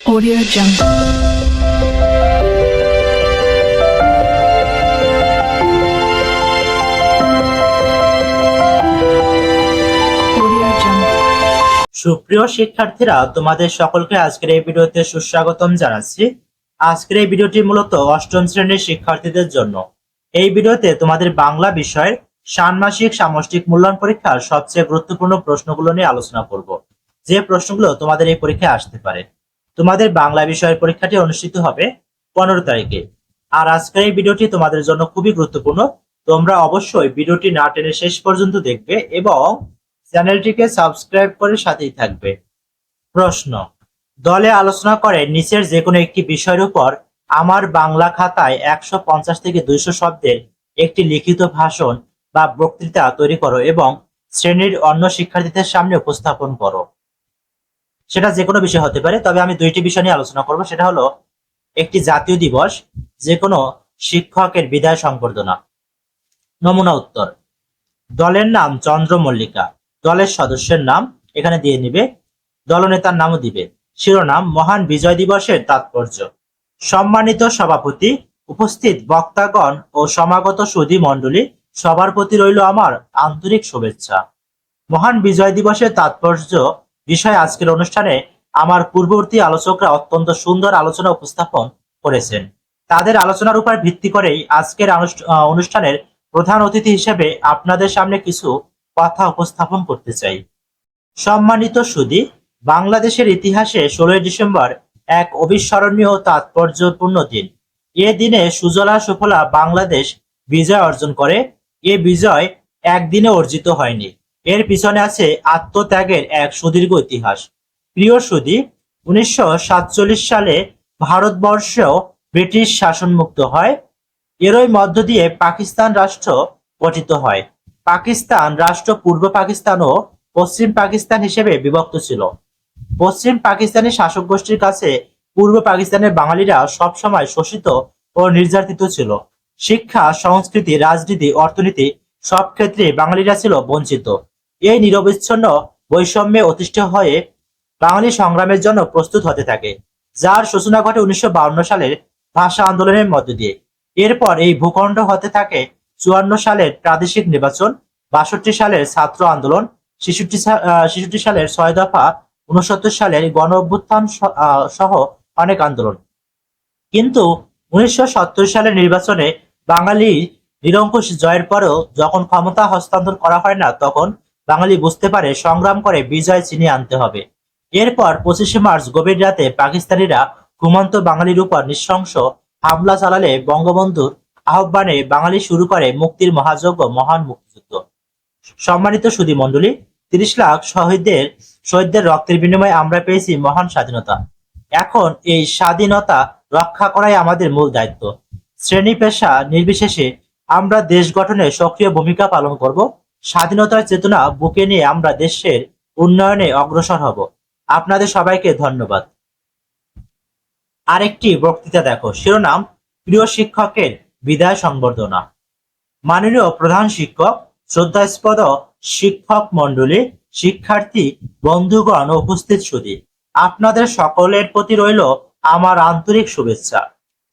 Audio Jungle. সুপ্রিয় শিক্ষার্থীরা, তোমাদের সকলকে আজকের এই ভিডিওতে সুস্বাগতম জানাচ্ছি। আজকের এই ভিডিওটি মূলত অষ্টম শ্রেণির শিক্ষার্থীদের জন্য। এই ভিডিওতে তোমাদের বাংলা বিষয়ের ষান্মাসিক সামষ্টিক মূল্যায়ন পরীক্ষার সবচেয়ে গুরুত্বপূর্ণ প্রশ্নগুলো নিয়ে আলোচনা করব। যে প্রশ্নগুলো তোমাদের এই পরীক্ষায় আসতে পারে। তোমাদের বাংলা বিষয়ের পরীক্ষাটি অনুষ্ঠিত হবে পনেরো তারিখে। আর আজকের এই ভিডিওটি তোমাদের জন্য খুবই গুরুত্বপূর্ণ। তোমরা অবশ্যই ভিডিওটি না টেনে শেষ পর্যন্ত দেখবে এবং চ্যানেলটিকে সাবস্ক্রাইব করে সাথেই থাকবে। প্রশ্ন, দলে আলোচনা করে নিচের যে কোনো একটি বিষয়ের উপর আমার বাংলা খাতায় একশো পঞ্চাশ থেকে দুইশো শব্দের একটি লিখিত ভাষণ বা বক্তৃতা তৈরি করো এবং শ্রেণির অন্য শিক্ষার্থীদের সামনে উপস্থাপন করো। সেটা যে কোনো বিষয় হতে পারে, তবে আমি দুইটি বিষয় নিয়ে আলোচনা করব। সেটা হলো, একটি জাতীয় দিবস যে কোনো শিক্ষকের বিদায় সংবর্ধনা। নমুনা উত্তর। দলের নাম চন্দ্র মল্লিকা। দলের সদস্যের নাম এখানে দিয়ে নিবে। দলনেতার নামও দিবে। শিরোনাম, মহান বিজয় দিবসের তাৎপর্য। সম্মানিত সভাপতি, উপস্থিত বক্তাগণ ও সমাগত সুধী মণ্ডলী, সবার প্রতি রইল আমার আন্তরিক শুভেচ্ছা। মহান বিজয় দিবসের তাৎপর্য বিষয়ে আজকের অনুষ্ঠানে আমার পূর্ববর্তী আলোচকরা অত্যন্ত সুন্দর আলোচনা উপস্থাপন করেছেন। তাদের আলোচনার উপর ভিত্তি করেই আজকের অনুষ্ঠানের প্রধান অতিথি হিসেবে আপনাদের সামনে কিছু কথা উপস্থাপন করতে চাই। সম্মানিত সুদী, বাংলাদেশের ইতিহাসে ষোলোই ডিসেম্বর এক অবিস্মরণীয় তাৎপর্যপূর্ণ দিন। এ দিনে সুজলা সুফলা বাংলাদেশ বিজয় অর্জন করে। এ বিজয় একদিনে অর্জিত হয়নি। এর পিছনে আছে আত্মত্যাগের এক সুদীর্ঘ ইতিহাস। প্রিয় সুদী, উনিশশো সাতচল্লিশ সালে ভারতবর্ষ ব্রিটিশ শাসনমুক্ত হয়। এরই মধ্য দিয়ে পাকিস্তান রাষ্ট্র গঠিত হয়। পাকিস্তান রাষ্ট্র পূর্ব পাকিস্তান ও পশ্চিম পাকিস্তান হিসেবে বিভক্ত ছিল। পশ্চিম পাকিস্তানের শাসক গোষ্ঠীর কাছে পূর্ব পাকিস্তানের বাঙালিরা সবসময় শোষিত ও নির্যাতিত ছিল। শিক্ষা, সংস্কৃতি, রাজনীতি, অর্থনীতি সব ক্ষেত্রে বাঙালিরা ছিল বঞ্চিত। এই নিরবিচ্ছিন্ন বৈষম্যে অতিষ্ঠ হয়ে বাঙালি সংগ্রামের জন্য প্রস্তুত হতে থাকে, যার সূচনা ঘটে উনিশশো সালের ভাষা আন্দোলনের মধ্য দিয়ে। এরপর এই ভূখণ্ড হতে থাকে চুয়ান্ন সালের প্রাদেশিক নির্বাচন, বাষট্টি সালের ছাত্র আন্দোলন, ছেষট্টি ছেষট্টি সালের ছয় দফা উনসত্তর সালের গণ অভ্যুত্থান সহ অনেক আন্দোলন। কিন্তু উনিশশো সত্তর সালের নির্বাচনে বাঙালি নিরঙ্কুশ জয়ের পরেও যখন ক্ষমতা হস্তান্তর করা হয় না, তখন বাঙালি বুঝতে পারে সংগ্রাম করে বিজয় চিনিয়ে আনতে হবে। এরপর পঁচিশে মার্চ গভীর রাতে পাকিস্তানিরা ঘুমন্ত বাঙালির উপর নৃশংস হামলা চালালে বঙ্গবন্ধুর আহ্বানে বাঙালি শুরু করে মুক্তির মহাযজ্ঞ মহান মুক্তিযুদ্ধ। সম্মানিত সুধী মণ্ডলী, তিরিশ লাখ শহীদদের শহীদদের রক্তের বিনিময়ে আমরা পেয়েছি মহান স্বাধীনতা। এখন এই স্বাধীনতা রক্ষা করাই আমাদের মূল দায়িত্ব। শ্রেণি পেশা নির্বিশেষে আমরা দেশ গঠনে সক্রিয় ভূমিকা পালন করব। স্বাধীনতার চেতনা বুকে নিয়ে আমরা দেশের উন্নয়নে অগ্রসর হব। আপনাদের সবাইকে ধন্যবাদ। আরেকটি বক্তৃতা দেখো, শিরোনাম, প্রিয় শিক্ষকের বিদায় সংবর্ধনা। মাননীয় প্রধান শিক্ষক, শ্রদ্ধাস্পদ শিক্ষক মণ্ডলী, শিক্ষার্থী, বন্ধুগণ উপস্থিত সুদী। আপনাদের সকলের প্রতি রইল আমার আন্তরিক শুভেচ্ছা।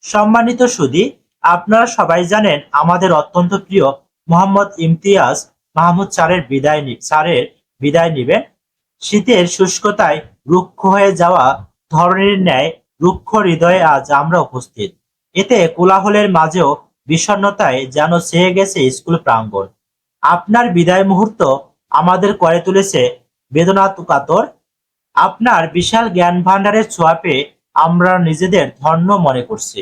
সম্মানিত সুদী, আপনারা সবাই জানেন আমাদের অত্যন্ত প্রিয় মোহাম্মদ ইমতিয়াজ মাহমুদ স্যারের বিদায় স্যারের বিদায় নিবেন। শীতের শুষ্কতায় রুক্ষ হয়ে যাওয়া ধরনের ন্যায়, রুক্ষ হৃদয়ে আজ আমরা উপস্থিত। এতে কোলাহলের মাঝেও বিষণ্ণতায় যেন চেয়ে গেছে স্কুল প্রাঙ্গণ। আপনার বিদায় মুহূর্ত আমাদের করে তুলেছে বেদনাতুকাতর। আপনার বিশাল জ্ঞান ভান্ডারের ছোঁয়া পেয়ে আমরা নিজেদের ধন্য মনে করছি।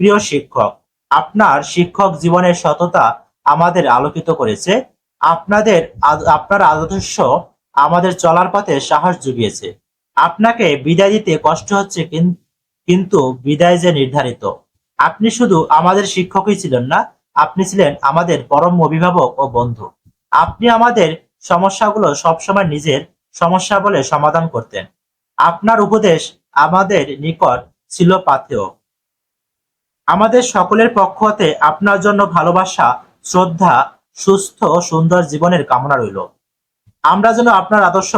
প্রিয় শিক্ষক, আপনার শিক্ষক জীবনের সততা আমাদের আলোকিত করেছে। আপনাদের আপনার আদর্শ আমাদের চলার পথে সাহস জুগিয়েছে। আপনাকে বিদায় দিতে কষ্ট হচ্ছে কিন- কিন্তু বিদায় যে নির্ধারিত। আপনি শুধু আমাদের শিক্ষকই ছিলেন না, আপনি ছিলেন আমাদের পরম অভিভাবক ও বন্ধু। আপনি আমাদের সমস্যাগুলো সবসময় নিজের সমস্যা বলে সমাধান করতেন। আপনার উপদেশ আমাদের নিকট ছিল পাথেয়। আমাদের সকলের পক্ষ হতে আপনার জন্য ভালোবাসা, শ্রদ্ধা সুস্থ, সুন্দর জীবনের কামনা রইল। আমরা যেন আপনার আদর্শ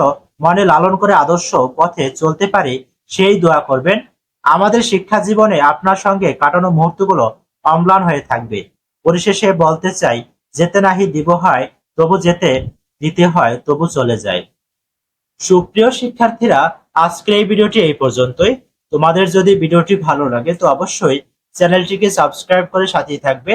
মনে লালন করে আদর্শ পথে চলতে পারি, সেই দোয়া করবেন। আমাদের শিক্ষা জীবনে আপনার সঙ্গে কাটানো মুহূর্তগুলো অম্লান হয়ে থাকবে। পরিশেষে বলতে চাই, যেতে নাহি দিব হয়, তবু যেতে দিতে হয়, তবু চলে যায়। সুপ্রিয় শিক্ষার্থীরা, আজকের এই ভিডিওটি এই পর্যন্তই। তোমাদের যদি ভিডিওটি ভালো লাগে, তো অবশ্যই চ্যানেলটিকে সাবস্ক্রাইব করে সাথেই থাকবে।